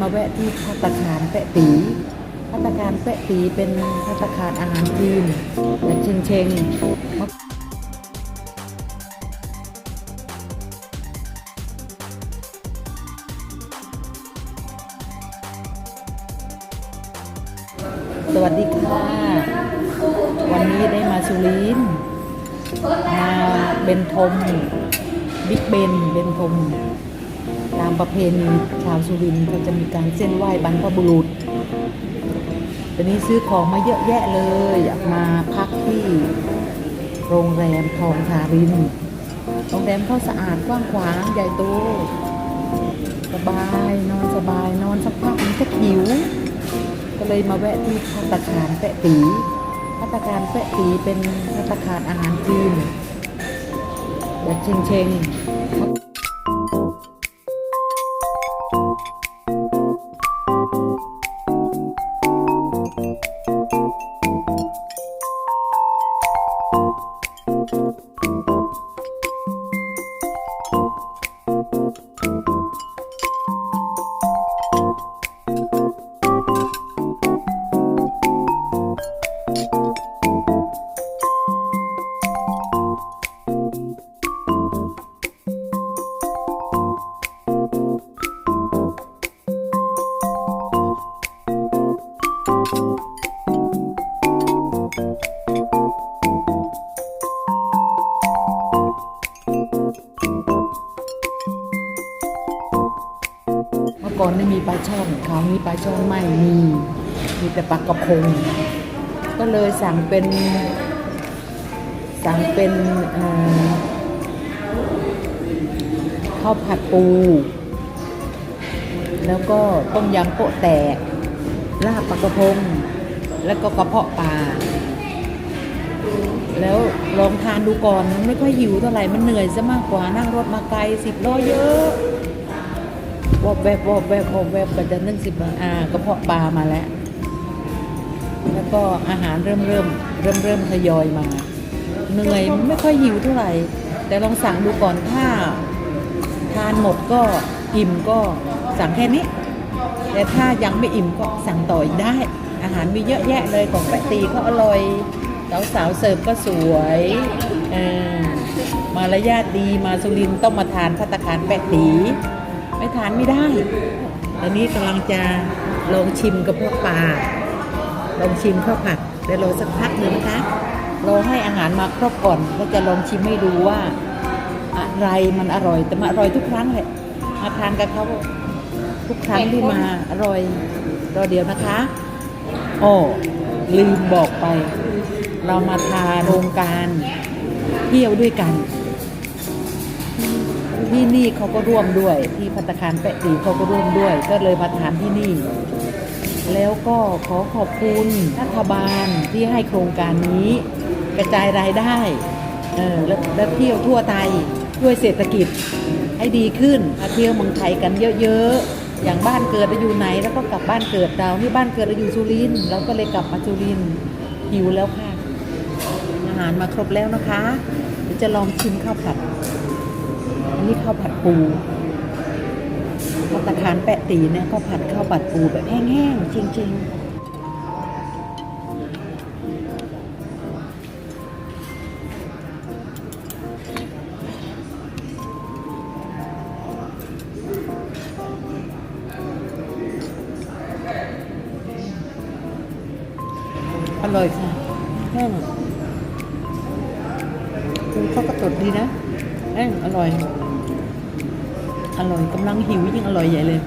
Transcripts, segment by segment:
มาแวะที่พัตตาคารแปะตีพัตตาคารแปะตีเป็นพัตตาคารอาหารจีนแบบเชงเชงสวัสดีค่ะ วันนี้ได้มาสุรินมาเบนทมบิ๊กเบนเบนทม ตามประเพณีชาวสุรินทร์ก็จะมีการเส้นไหว้บรรพบุรุษตอนนี้ซื้อของมาเยอะแยะเลย อยากมาพักที่โรงแรมทองทาริน โรงแรมเขาสะอาดกว้างขวางใหญ่โตสบายนอนสบายนอนสักพักมันก็หิว ก็เลยมาแวะที่พัตคารแปะตีพัตคารแปะตีเป็นพัตคารอาหารจีนแบบเชงเชง ช่อนคราวนี้ปลาช่อนไม่มี มีแต่ปลากระพง ก็เลยสั่งเป็น สั่งเป็นข้าวผัดปู แล้วก็ต้มยำโปะแตกลาบปลากระพง แล้วก็กระเพาะปลาแล้วลองทานดูก่อนมันไม่ค่อยหิวเท่าไหร่มันเหนื่อยซะมากกว่านั่งรถมาไกลสิบล้อเยอะ วอบแวบวอบแวบวอบแวบก็จะนึ่งสิบอ่ากระเพาะปลามาแล้ว แล้วก็อาหารเริ่มเริ่มเริ่มเริ่มทยอยมา เหนื่อยไม่ค่อยหิวเท่าไหร่ แต่ลองสั่งดูก่อนถ้า ทานหมดก็อิ่มก็สั่งแค่นี้ แต่ถ้ายังไม่อิ่มก็สั่งต่ออีกได้ อาหารมีเยอะแยะเลยของแปะตีก็อร่อยสาวสาวเสิร์ฟก็สวยมารยาทดีมาสุรินต้องมาทานพัตคารแปะตี ไม่ทานไม่ได้ ตอนนี้กำลังจะลองชิมกระเพาะปลา ลองชิมข้าวผัดเดี๋ยวรอสักพักหนึ่งนะคะรอให้อาหารมาครบก่อนก็จะลองชิมให้ดูว่า อะไรมันอร่อย แต่มาอร่อยทุกครั้งเลยมาทานกับเขาทุกครั้งที่มาอร่อยรอเดียวนะคะ โอ๋อลืมบอกไป เรามาทานโครงการเที่ยวด้วยกัน ที่นี่เขาก็ร่วมด้วย ที่พัตตาคารแปะตีเขาก็ร่วมด้วย ก็เลยมาทานที่นี่ แล้วก็ขอขอบคุณรัฐบาลที่ให้โครงการนี้ กระจายรายได้เออแล้วเที่ยวทั่วไทยด้วยเศรษฐกิจให้ดีขึ้นมาเที่ยวเมืองไทยกันเยอะๆ อย่างบ้านเกิดเราอยู่ไหน แล้วก็กลับบ้านเกิดเราที่บ้านเกิดเราอยู่สุรินทร์เราก็เลยกลับมาสุรินทร์หิวแล้วค่ะ อาหารมาครบแล้วนะคะเดี๋ยวจะลองชิมข้าวผัด นนี้ข้าวผัดปูพัตตาคารแปะตีเนี่ยก็ผัดข้าวผัดปูแบบแห้งๆจริง ๆอร่อยค่ะแห้งปูเขาก็ตดดีนะแห้งอร่อย อร่อยกำลังหิวยิ่งอร่อยใหญ่เลย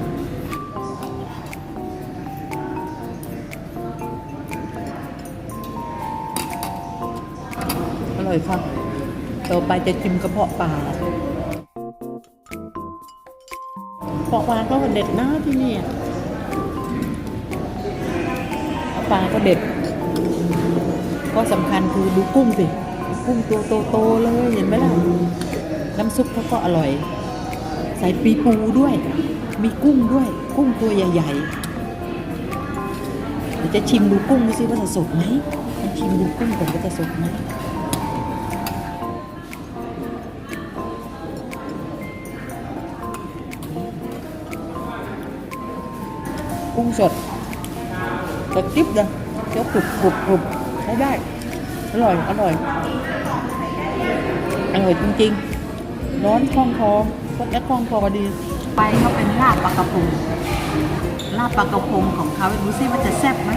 อร่อยครับต่อไปจะชิมกระเพาะปลากระเพาะปลาก็เด็ดนะที่นี่ปลาก็เด็ด ก็สำคัญคือดูกุ้งสิกุ้งตัวโตๆเลยเห็นไหมล่ะ น้ำซุปเขาก็อร่อย ส่ปีปูด้วย มีกุ้งด้วย กุ้งตัวใหญ่ๆเดี๋ยวจะชิมดูกุ้งดูสิว่าจะสดไหมชิมดูกุ้งก่อนว่าจะสดไหมกุ้งสดสดจิ๊บเลยเคี้ยวกรุบกรุบกรุบใช้ได้ อร่อย อร่อย อร่อยจริงๆ ร้อนคล่องคอ รสและคองคอดี ไปเขาเป็นลาบปลากระพงลาบปลากระพงของเขาดูซิว่าจะแซ่บไหม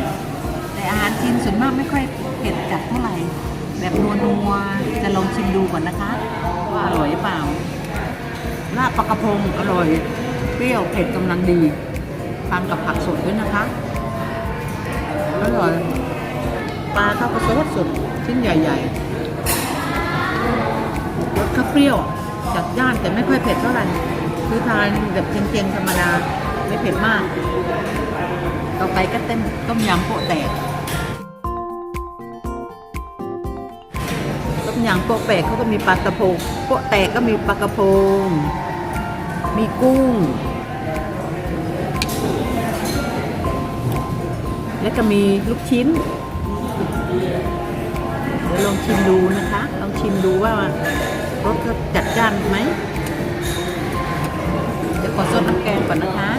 แต่อาหารจีนส่วนมากไม่ค่อยเผ็ดจัดเท่าไหร่ แบบนัวนัวๆจะลองชิมดูก่อนนะคะ ว่าอร่อยเปล่า ลาบปลากระพงอร่อย เปรี้ยวเผ็ดกำลังดีทานกับผักสดด้วยนะคะ อร่อย ปลาเข้าวก็สดสดชิ้นใหญ่ๆรสข้าวเปรี้ยว จัดจ้านแต่ไม่ค่อยเผ็ดเท่าไหร่คือทานแบบเค็มๆธรรมดาไม่เผ็ดมาก ต่อไปก็เต้นต้มยำโปะแตก ต้มยำโปะแตกเขาก็มีปลากระพงโปะแตกก็มีปลากระพง มีกุ้ง แล้วก็มีลูกชิ้นเดี๋ยวลองชิมดูนะคะ ลองชิมดูว่า รสจัดจ้านไหม เดี๋ยวขอซดน้ำแกงก่อนนะคะ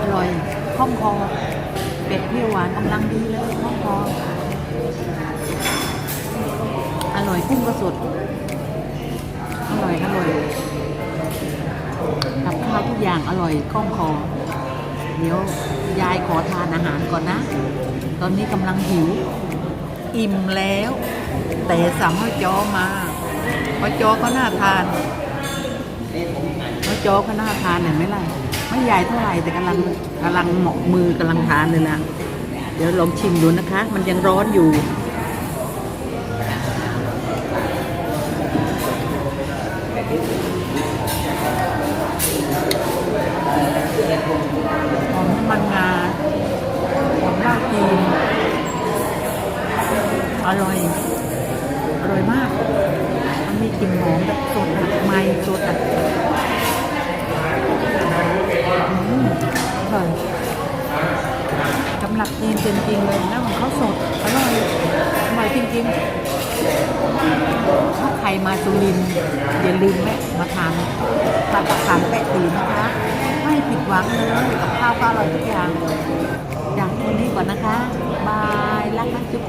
อร่อยคล่องคอเป็ดเปรี้ยวหวานกำลังดีเลยคล่องคออร่อยกุ้งก็สดอร่อยอร่อยกับข้าวทุกอย่างอร่อยคล่องคอ เดี๋ยวยายขอทานอาหารก่อนนะ ตอนนี้กำลังหิว อิ่มแล้ว แต่สามห้อยจอมาห้อยจอก็น่าทานห้อยจอก็น่าทานเห็นไหมล่ะไม่ใหญ่เท่าไหร่แต่กำลังกำลังเหมาะมือกำลังทานเลยนะเดี๋ยวลองชิมดูนะคะ มันยังร้อนอยู่ จนจริงๆเลยนะของเขาสดอร่อยอร่อยจริงๆถ้าใครมาสุรินอย่าลืมแวะมาทานปลาตะขามแปะตีนะคะไม่ผิดหวังเลยกับข้าวก็อร่อยทุกอย่างอย่างวันนี้ก่อนนะคะบายรักนะจุ๊บ